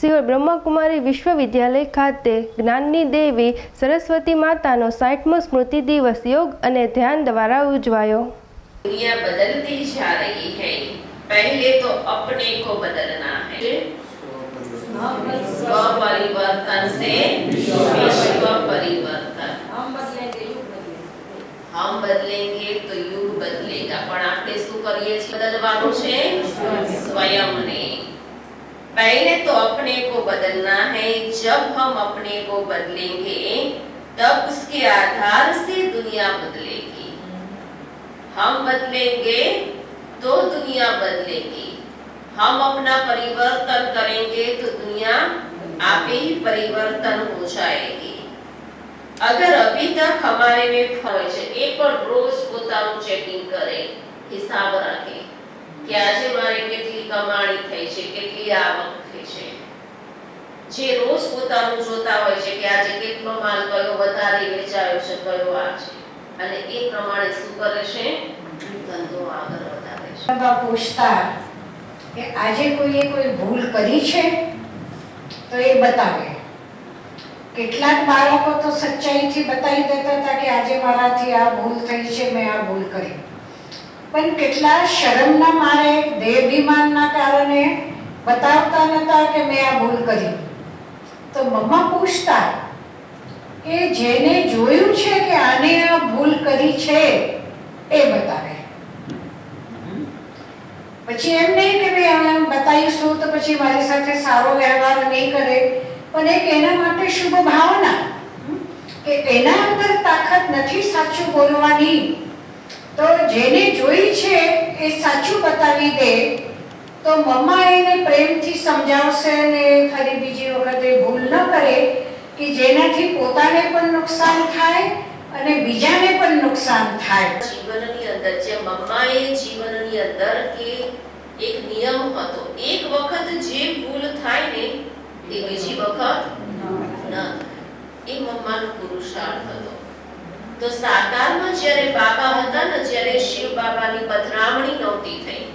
સિહોર બ્રહ્માકુમારી વિશ્વવિદ્યાલય ખાતે જ્ઞાનની દેવી સરસ્વતી માતાનો સાઠમો સ્મૃતિ દિવસ યોગ અને ધ્યાન દ્વારા ઉજવાયો दुनिया बदलती जा रही है पहले तो अपने को बदलना है स्व परिवर्तन से विश्व परिवर्तन हम बदलेंगे युग बदलेंगे हम बदलेंगे तो युग बदलेगा પણ આપણે શું કરીએ છીએ બદલવાનું છે स्वयं पहले तो अपने को बदलना है जब हम अपने को बदलेंगे तब उसके आधार से दुनिया बदलेगी हम बदलेंगे तो दुनिया बदलेगी हम अपना परिवर्तन करेंगे तो दुनिया आपे ही परिवर्तन हो जाएगी अगर अभी तक हमारे में હોય છે એ પણ રોજ પોતાનું ચેકિંગ કરે હિસાબ રાખે કે આજે મારે કેટલી કમાણી થઈ છે, કેટલી આવક થઈ છે. જે રોજ પોતાનું જોતા હોય છે કે આજે કેટલો માલ કયો, વધારે વેચાયો છે, કયો આ છે. અને એ પ્રમાણે શું કરે છે? ધંધો આગળ વધારે છે. પૂછતા કે આજે કોઈએ કોઈ ભૂલ કરી છે? તો એ બતાવે. કેટલાક બાળકો તો સચ્ચાઈથી બતાવી દેતા હતા કે આજે મારાથી આ ભૂલ થઈ છે, મેં આ ભૂલ કરી. પણ કેટલા શરમના મારે, દેહાભિમાનના કારણે બતાવતા નતા કે મેં આ ભૂલ કરી. તો મમ્મા પૂછતા કે જેને જોયું છે કે આને આ ભૂલ કરી છે, એ બતાવે. પછી એમ નહીં કે ભાઈ અમે બતાવીશું તો પછી મારી સાથે સારો વ્યવહાર નહીં કરે, પણ એક એના માટે શુભ ભાવના, કે એના અંદર તાકાત નથી સાચું બોલવાની. તો જેને જોઈ છે એ સાચું બતાવી દે, તો મમ્મા એને પ્રેમથી સમજાવશે ને ફરી બીજી વખતે ભૂલ ન કરે કે જેનાથી પોતાને પણ નુકસાન થાય અને બીજાને પણ નુકસાન થાય. જીવનની અંદર જે મમ્માએ જીવનની અંદર કે એક નિયમ હતો, એક વખત જે ભૂલ થાય ને, એ બીજી વખત ન. એ મમ્માનો પુરુષાર્થ હતો. તો સાકારમાં જ્યારે બાબા હતા ને જ્યારે શિવ બાબાની પધરામણી નહોતી થઈ.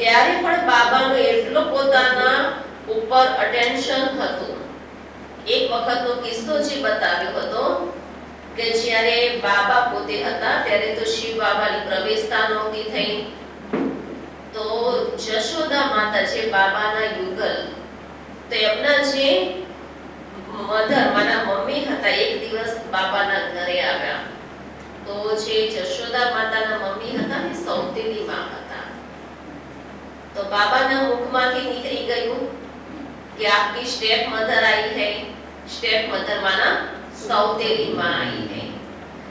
ત્યારે પણ બાબાનો એટલો પોતાના ઉપર અટેન્શન હતું. એક વખતનો કિસ્સો જે બતાવ્યો હતો કે જ્યારે બાબા પોતે હતા ત્યારે તો શિવ બાબાની પ્રવેશતા નહોતી થઈ. તો જશોદા માતા જે બાબાના યુગલ તો એમના જે મધર માના મમ્મી હતા, એક દિવસ બાપાના ઘરે આવ્યા. તો જે જશોદા માતાના મમ્મી હતા ને સૌતેલી માં હતા. તો બાપાના મુખમાંથી નીકળી ગયું કે આપની સ્ટેપ મધર આવી હે, સ્ટેપ મધર માના સૌતેલી માં આવી હે.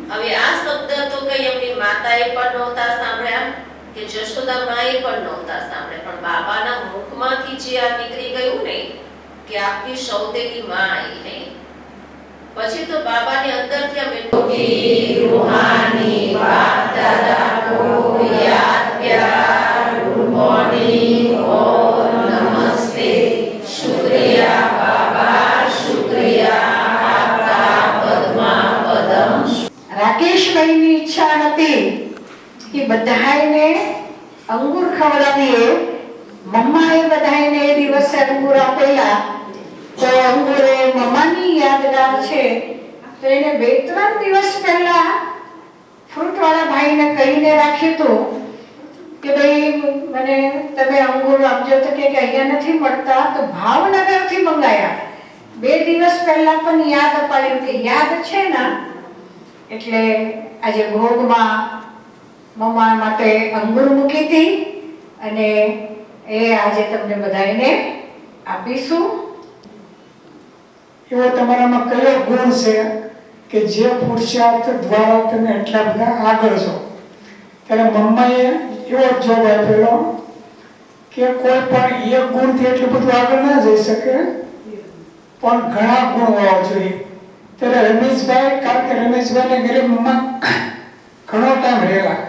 હવે આ શબ્દ તો કઈ એમની માતાએ પણ નહોતા સાંભળ્યા કે જશોદા માએ પણ નહોતા સાંભળ્યા. પણ બાપાના મુખમાંથી જે આ નીકળી ગયું ને કે આપની સૌતેલી માં આવી હે પછી તો બાબાને અંદર અમે ટોકી રૂહાની વાત દાદા કો યાદ પ્યાર રૂમોની ઓ નમસ્તે. શુક્રિયા બાબા શુક્રિયા આપતા પદ્મા પદમ ઈચ્છા હતી કે બધાને અંગુર ખવડાવીએ. મમ્માએ બધાને એ દિવસે અંગુર આપેલા. તો હવે મમ્માની યાદગાર છે, તો એને બે ત્રણ દિવસ પહેલા ફ્રૂટવાળા ભાઈને કહીને રાખ્યું હતું કે ભાઈ, મને તમે અંગુર આપજો. તો કે અહીંયા નથી મળતા. તો ભાવનગરથી મંગાયા. બે દિવસ પહેલા પણ યાદ અપાયું કે યાદ છે ને, એટલે આજે ભોગમાં મમ્મા માટે અંગુર મૂકી હતી અને એ આજે તમને બધાને આપીશું. એવો તમારામાં કયો ગુણ છે કે જે પુરુષાર્થ દ્વારા તમે એટલા બધા આગળ છો? ત્યારે મમ્માએ એવો જવાબ આપેલો કે કોઈ પણ એક ગુણથી એટલું બધું આગળ ના જઈ શકે, પણ ઘણા ગુણ હોવા જોઈએ ત્યારે રમેશભાઈ, કારણ કે રમેશભાઈને ઘરે મમ્મા ઘણો ટાઈમ રહેલા.